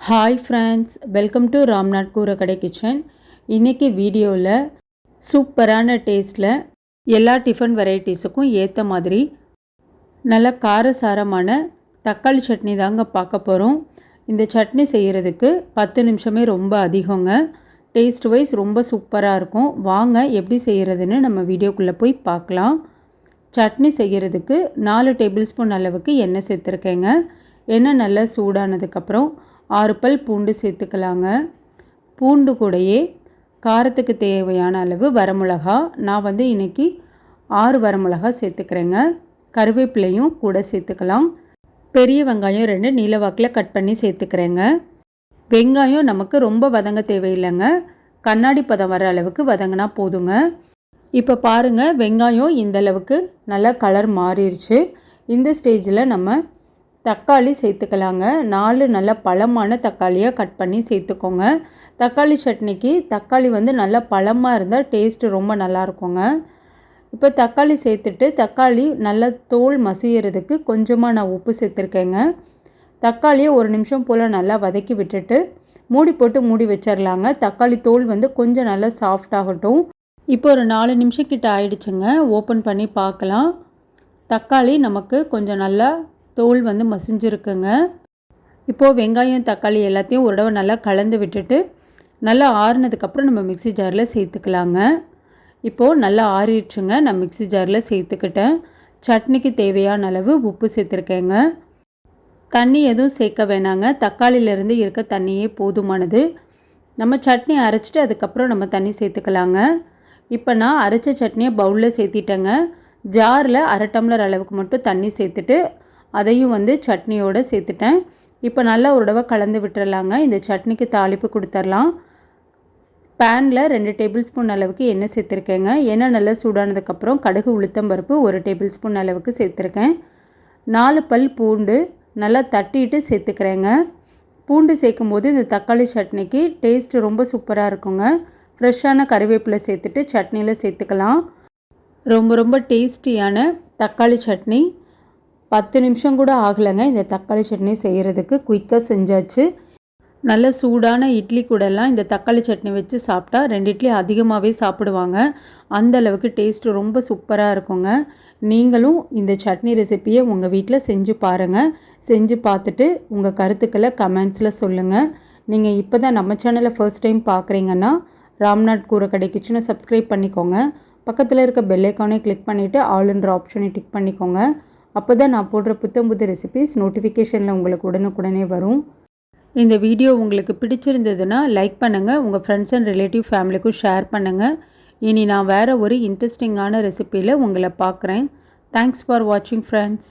Hi friends welcome to Ramnath Koorakkadai kitchen இன்றைக்கி வீடியோவில் சூப்பரான டேஸ்ட்டில் எல்லா டிஃபன் வெரைட்டிஸுக்கும் ஏற்ற மாதிரி நல்ல காரசாரமான தக்காளி சட்னி தாங்க பார்க்க போகிறோம் இந்த சட்னி செய்கிறதுக்கு பத்து நிமிஷமே ரொம்ப அதிகங்க. டேஸ்ட் வைஸ் ரொம்ப சூப்பராக இருக்கும். வாங்க எப்படி செய்கிறதுன்னு நம்ம வீடியோக்குள்ளே போய் பார்க்கலாம். சட்னி செய்கிறதுக்கு நாலு டேபிள் ஸ்பூன் அளவுக்கு எண்ணெய் சேர்த்துருக்கேங்க. எண்ணெய் நல்லா சூடானதுக்கப்புறம் ஆறு பல் பூண்டு சேர்த்துக்கலாங்க. பூண்டு கூடயே காரத்துக்கு தேவையான அளவு வரமிளகா. நான் வந்து இன்றைக்கி ஆறு வரமிளகா சேர்த்துக்கிறேங்க. கருவேப்பிலையும் கூட சேர்த்துக்கலாம். பெரிய வெங்காயம் ரெண்டு நீலவாக்கில் கட் பண்ணி சேர்த்துக்கிறேங்க. வெங்காயம் நமக்கு ரொம்ப வதங்க தேவையில்லைங்க. கண்ணாடி பதம் வர அளவுக்கு வதங்கினா போதுங்க. இப்போ பாருங்கள் வெங்காயம் இந்த அளவுக்கு நல்லா கலர் மாறிடுச்சு இந்த ஸ்டேஜில் நம்ம தக்காளி சேர்த்துக்கலாங்க. நாலு நல்ல பழமான தக்காளியாக கட் பண்ணி சேர்த்துக்கோங்க. தக்காளி சட்னிக்கு தக்காளி வந்து நல்லா பழமாக இருந்தால் டேஸ்ட்டு ரொம்ப நல்லா இருக்குங்க. இப்போ தக்காளி சேர்த்துட்டு தக்காளி நல்லா தோல் மசியறதுக்கு கொஞ்சமாக நான் உப்பு சேர்த்துருக்கேங்க. தக்காளியை ஒரு நிமிஷம் போல் நல்லா வதக்கி விட்டுட்டு மூடி போட்டு மூடி வச்சிடலாங்க தக்காளி தோல் வந்து கொஞ்சம் நல்லா சாஃப்ட் ஆகட்டும். இப்போ ஒரு நாலு நிமிஷம் கிட்ட ஆயிடுச்சுங்க. ஓப்பன் பண்ணி பார்க்கலாம். தக்காளி நமக்கு கொஞ்சம் நல்லா தோல் வந்து மசிஞ்சிருக்குங்க. இப்போது வெங்காயம் தக்காளி எல்லாத்தையும் ஒரு தடவை நல்லா கலந்து விட்டுட்டு நல்லா ஆறுனதுக்கப்புறம் நம்ம மிக்சி ஜாரில் சேர்த்துக்கலாங்க. இப்போது நல்லா ஆறிடுச்சுங்க. நான் மிக்சி ஜாரில் சேர்த்துக்கிட்டேன். சட்னிக்கு தேவையான அளவு உப்பு சேர்த்துருக்கேங்க. தண்ணி எதுவும் சேர்க்க வேணாங்க. தக்காளியிலேருந்து இருக்க தண்ணியே போதுமானது. நம்ம சட்னி அரைச்சிட்டு அதுக்கப்புறம் நம்ம தண்ணி சேர்த்துக்கலாங்க. இப்போ நான் அரைச்ச சட்னியை பவுலில் சேர்த்திட்டேங்க. ஜாரில் அரை டம்ளர் அளவுக்கு மட்டும் தண்ணி சேர்த்துட்டு அதையும் வந்து சட்னியோடு சேர்த்துட்டேன். இப்போ நல்லா ஒரு தடவை கலந்து விட்டுறலாங்க. இந்த சட்னிக்கு தாளிப்பு கொடுத்துர்லாம். பேனில் ரெண்டு டேபிள் ஸ்பூன் அளவுக்கு எண்ணெய் சேர்த்துருக்கேங்க. எண்ணெய் நல்லா சூடானதுக்கப்புறம் கடுகு உளுத்தம் பருப்பு ஒரு டேபிள் ஸ்பூன் அளவுக்கு சேர்த்துருக்கேன். நாலு பல் பூண்டு நல்லா தட்டிட்டு சேர்த்துக்கிறேங்க. பூண்டு சேர்க்கும்போது இந்த தக்காளி சட்னிக்கு டேஸ்ட்டு ரொம்ப சூப்பராக இருக்குங்க. ஃப்ரெஷ்ஷான கறிவேப்பிலை சேர்த்துட்டு சட்னியில் சேர்த்துக்கலாம். ரொம்ப ரொம்ப டேஸ்டியான தக்காளி சட்னி. பத்து நிமிஷம் கூட ஆகலைங்க. இந்த தக்காளி சட்னி செய்கிறதுக்கு குயிக்காக செஞ்சாச்சு. நல்ல சூடான இட்லி கூடலாம் இந்த தக்காளி சட்னி வச்சு சாப்பிட்டா ரெண்டு இட்லி அதிகமாகவே சாப்பிடுவாங்க. அந்த அளவுக்கு டேஸ்ட்டு ரொம்ப சூப்பராக இருக்குங்க. நீங்களும் இந்த சட்னி ரெசிப்பியை உங்கள் வீட்டில் செஞ்சு பாருங்கள் செஞ்சு பார்த்துட்டு உங்கள் கருத்துக்களை கமெண்ட்ஸில் சொல்லுங்கள் நீங்கள் இப்போ தான் நம்ம சேனலை ஃபர்ஸ்ட் டைம் பார்க்குறீங்கன்னா ராம்நாத் கூரக்கடை கிச்சனை சப்ஸ்கிரைப் பண்ணிக்கோங்க. பக்கத்தில் இருக்க பெல்லைக்கானே கிளிக் பண்ணிவிட்டு ஆளுன்ற ஆப்ஷனை டிக் பண்ணிக்கோங்க. அப்போ தான் நான் போடுற புத்தம் புது ரெசிபிஸ் நோட்டிஃபிகேஷனில் உங்களுக்கு உடனுக்குடனே வரும். இந்த வீடியோ உங்களுக்கு பிடிச்சிருந்ததுன்னா லைக் பண்ணுங்கள் உங்கள் ஃப்ரெண்ட்ஸ் அண்ட் ரிலேட்டிவ் ஃபேமிலிக்கும் ஷேர் பண்ணுங்கள் இனி நான் வேறு ஒரு இன்ட்ரெஸ்டிங்கான ரெசிப்பியில் உங்களை பார்க்குறேன். தேங்க்ஸ் ஃபார் வாட்சிங் ஃப்ரெண்ட்ஸ்